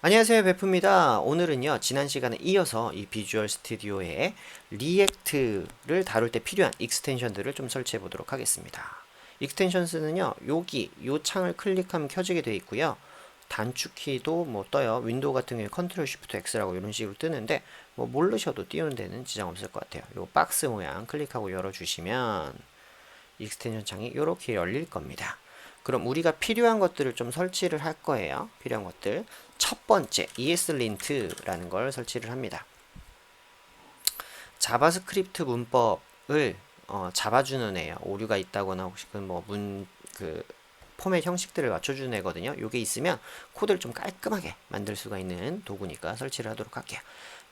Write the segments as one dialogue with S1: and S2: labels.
S1: 안녕하세요 베프입니다. 오늘은요 지난 시간에 이어서 이 비주얼 스튜디오에 리액트를 다룰 때 필요한 익스텐션들을 좀 설치해 보도록 하겠습니다. 익스텐션스는요 여기 요 창을 클릭하면 켜지게 되어 있고요. 단축키도 뭐 떠요. 윈도우 같은 경우에 컨트롤 쉬프트 X라고 이런 식으로 뜨는데 뭐 모르셔도 띄우는 데는 지장 없을 것 같아요. 요 박스 모양 클릭하고 열어주시면 익스텐션 창이 이렇게 열릴 겁니다. 그럼 우리가 필요한 것들을 좀 설치를 할 거예요. 필요한 것들. 첫 번째, ESLint라는 걸 설치를 합니다. 자바스크립트 문법을 어, 잡아주는 애요. 오류가 있다거나 혹시 그뭐문 그 포맷 형식들을 맞춰주는 애거든요. 요게 있으면 코드를 좀 깔끔하게 만들 수가 있는 도구니까 설치를 하도록 할게요.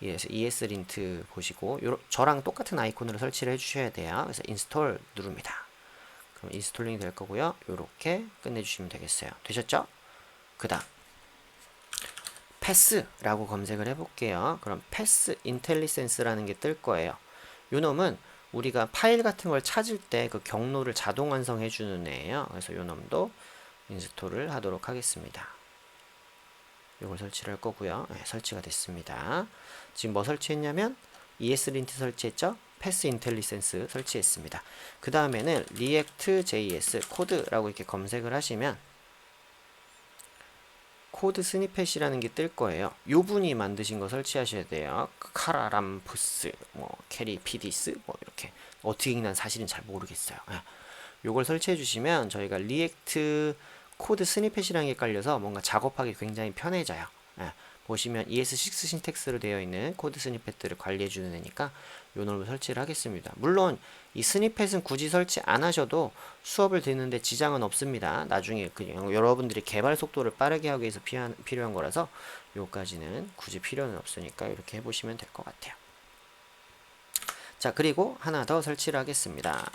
S1: 그래서 ESLint 보시고 요러, 저랑 똑같은 아이콘으로 설치를 해주셔야 돼요. 그래서 인스톨 누릅니다. 그럼 인스톨링이 될 거고요. 요렇게 끝내주시면 되겠어요. 되셨죠? 그 다음 패스라고 검색을 해볼게요. 그럼 패스 인텔리센스라는 게 뜰 거예요. 요 놈은 우리가 파일 같은 걸 찾을 때 그 경로를 자동 완성해 주는 애예요. 그래서 요 놈도 인스톨을 하도록 하겠습니다. 요걸 설치를 할 거고요. 네, 설치가 됐습니다. 지금 뭐 설치했냐면 ESLint 설치했죠? 패스 인텔리센스 설치했습니다. 그 다음에는 react.js 코드라고 이렇게 검색을 하시면 코드 스니펫이라는 게 뜰 거예요. 요 분이 만드신 거 설치하셔야 돼요. 카라람푸스, 뭐 캐리 피디스, 뭐 이렇게 어떻게 읽나 사실은 잘 모르겠어요. 예. 요걸 설치해 주시면 저희가 리액트 코드 스니펫이라는 게 깔려서 뭔가 작업하기 굉장히 편해져요. 예. 보시면 ES6 신텍스로 되어 있는 코드 스니펫들을 관리해 주는 애니까 요 놈을 설치를 하겠습니다. 물론 이 스니펫은 굳이 설치 안 하셔도 수업을 듣는데 지장은 없습니다. 나중에 그 여러분들이 개발 속도를 빠르게 하기 위해서 필요한, 필요한 거라서 요까지는 굳이 필요는 없으니까 이렇게 해보시면 될 것 같아요. 자 그리고 하나 더 설치를 하겠습니다.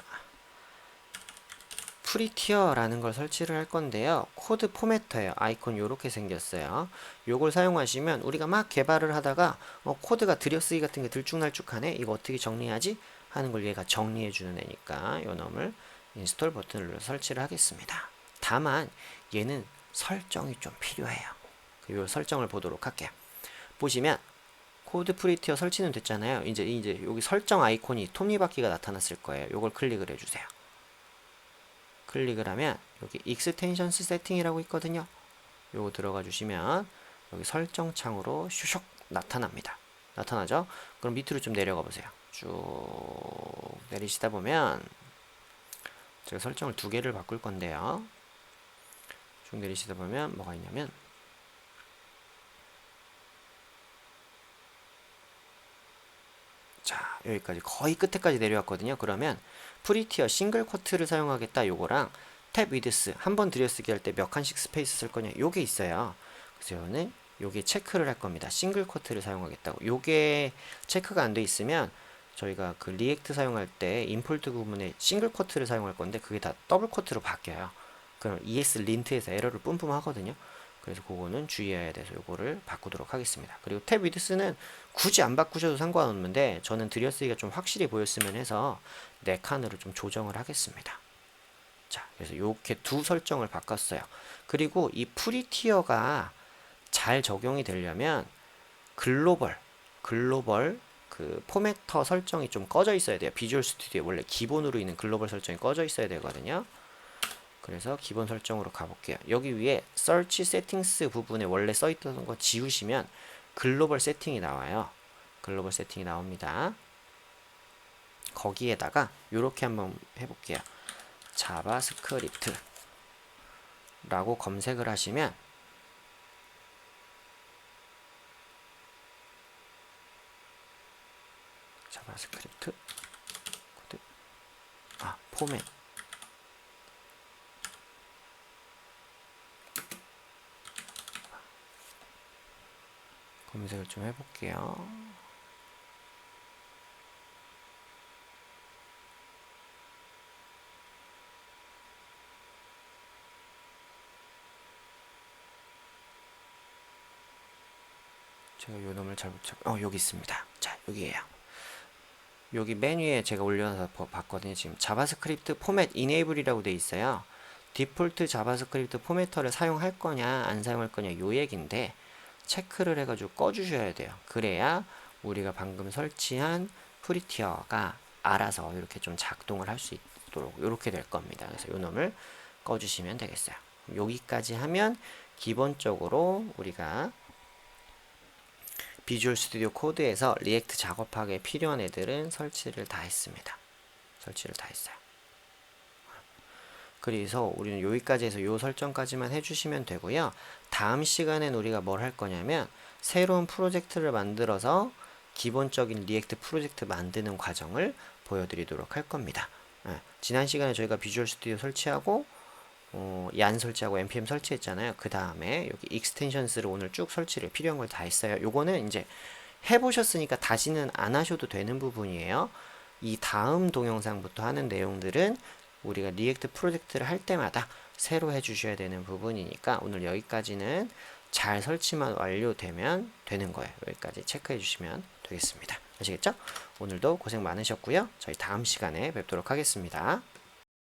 S1: 프리티어라는 걸 설치를 할 건데요. 코드 포매터예요. 아이콘 이렇게 생겼어요. 요걸 사용하시면 우리가 막 개발을 하다가 어, 코드가 들여쓰기 같은 게 들쭉날쭉하네. 이거 어떻게 정리하지? 하는 걸 얘가 정리해 주는 애니까 요 놈을 인스톨 버튼을 눌러 설치를 하겠습니다. 다만 얘는 설정이 좀 필요해요. 요 설정을 보도록 할게요. 보시면 코드 프리티어 설치는 됐잖아요. 이제 이제 여기 설정 아이콘이 톱니바퀴가 나타났을 거예요. 요걸 클릭을 해 주세요. 클릭을 하면 여기 익스텐션스 세팅이라고 있거든요. 요거 들어가 주시면 여기 설정 창으로 슈슉 나타납니다. 나타나죠? 그럼 밑으로 좀 내려가 보세요. 쭉 내리시다 보면 제가 설정을 두 개를 바꿀 건데요. 쭉 내리시다 보면 뭐가 있냐면 자 여기까지 거의 끝에까지 내려왔거든요. 그러면 프리티어 싱글 코트를 사용하겠다 요거랑 탭 위드스 한 번 들여쓰기 할 때 몇 칸씩 스페이스 쓸 거냐 요게 있어요. 그래서 요는 요게 체크를 할 겁니다. 싱글 코트를 사용하겠다고. 요게 체크가 안 돼 있으면 저희가 그 리액트 사용할 때 임폴트 부분에 싱글 코트를 사용할 건데 그게 다 더블 코트로 바뀌어요. 그럼 ES 린트에서 에러를 뿜뿜 하거든요. 그래서 그거는 주의해야 돼서 요거를 바꾸도록 하겠습니다. 그리고 탭 위드스는 굳이 안 바꾸셔도 상관없는데 저는 들여쓰기가 좀 확실히 보였으면 해서 네 칸으로 좀 조정을 하겠습니다. 자, 그래서 이렇게 두 설정을 바꿨어요. 그리고 이 프리티어가 잘 적용이 되려면 글로벌, 글로벌 그 포매터 설정이 좀 꺼져 있어야 돼요. 비주얼 스튜디오에 원래 기본으로 있는 글로벌 설정이 꺼져 있어야 되거든요. 그래서 기본 설정으로 가볼게요. 여기 위에 Search Settings 부분에 원래 써있던 거 지우시면 글로벌 세팅이 나와요. 글로벌 세팅이 나옵니다. 거기에다가 이렇게 한번 해볼게요. 자바스크립트 라고 검색을 하시면 자바스크립트 아 포맷 검색을 좀 해볼게요. 제가 요 놈을 잘못 찾, 어, 여기 있습니다. 자, 여기에요. 여기 메뉴에 제가 올려놔서 봤거든요. 지금 자바스크립트 포맷 이네이블이라고 돼 있어요. 디폴트 자바스크립트 포매터를 사용할 거냐, 안 사용할 거냐, 요 얘기인데, 체크를 해가지고 꺼주셔야 돼요. 그래야 우리가 방금 설치한 프리티어가 알아서 이렇게 좀 작동을 할 수 있도록 이렇게 될 겁니다. 그래서 요 놈을 꺼주시면 되겠어요. 여기까지 하면 기본적으로 우리가 비주얼 스튜디오 코드에서 리액트 작업하기에 필요한 애들은 설치를 다 했습니다. 설치를 다 했어요. 그래서 우리는 여기까지 해서 요 설정까지만 해주시면 되고요. 다음 시간엔 우리가 뭘 할 거냐면 새로운 프로젝트를 만들어서 기본적인 리액트 프로젝트 만드는 과정을 보여드리도록 할 겁니다. 예, 지난 시간에 저희가 비주얼 스튜디오 설치하고 어, 얀 설치하고 npm 설치했잖아요. 그 다음에 여기 익스텐션스를 오늘 쭉 설치를 필요한 걸 다 했어요. 요거는 이제 해보셨으니까 다시는 안 하셔도 되는 부분이에요. 이 다음 동영상부터 하는 내용들은 우리가 리액트 프로젝트를 할 때마다 새로 해주셔야 되는 부분이니까 오늘 여기까지는 잘 설치만 완료되면 되는 거예요. 여기까지 체크해 주시면 되겠습니다. 아시겠죠? 오늘도 고생 많으셨고요. 저희 다음 시간에 뵙도록 하겠습니다.